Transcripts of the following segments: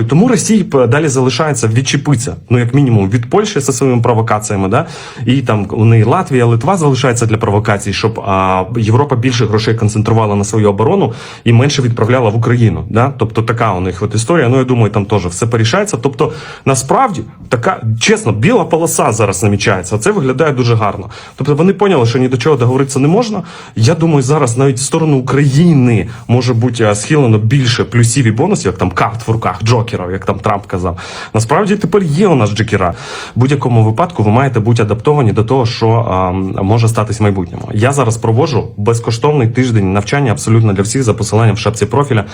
І тому Росії далі залишається відчепитися, ну як мінімум від Польщі зі своїми провокаціями, да і там у неї Латвія, Литва залишається для провокацій, щоб а, Європа більше грошей концентрувала на свою оборону і менше відправляла в Україну. Да? Тобто така у них от історія. Ну я думаю, там теж все порішається. Тобто, насправді така чесно, біла полоса зараз намічається. Це виглядає дуже гарно. Тобто вони поняли, що ні до чого договоритися не можна. Я думаю, зараз навіть в сторону України може бути е, схилено більше плюсів і бонусів, як там карт в руках, джокерів, як там Трамп казав. Насправді тепер є у нас джокера. В будь-якому випадку ви маєте бути адаптовані до того, що а, може статись в майбутньому. Я зараз проводжу безкоштовний тиждень навчання абсолютно для всіх за посиланням в шапці профіля.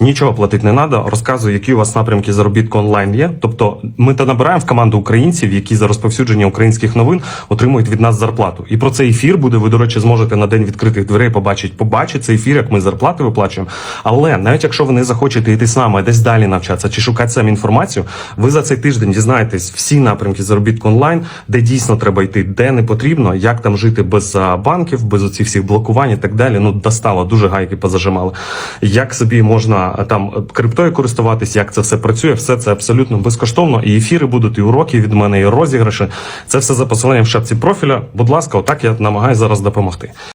Нічого платити не треба. Розказую, які у вас напрямки заробітку онлайн є. Тобто, ми та набираємо в команду українців, які за розповсюдження українських новин отримують від нас зарплату. І про цей ефір буде. Ви, до речі, зможете на день відкритих дверей побачити, побачити цей ефір, як ми зарплати виплачуємо. Але навіть якщо ви не захочете йти нами, десь далі навчатися чи шукати самі інформацію, ви за цей тиждень дізнаєтесь всі напрямки заробітку онлайн, де дійсно треба йти, де не потрібно, як там жити без банків, без оцих всіх блокувань і так далі. Ну достало, дуже гайки позажимали. Як собі можна там криптою користуватись, як це все працює, все це абсолютно безкоштовно. І ефіри будуть, і уроки від мене, і розіграші. Це все за посиланням в шапці профіля. Будь ласка, отак я намагаюся зараз допомогти.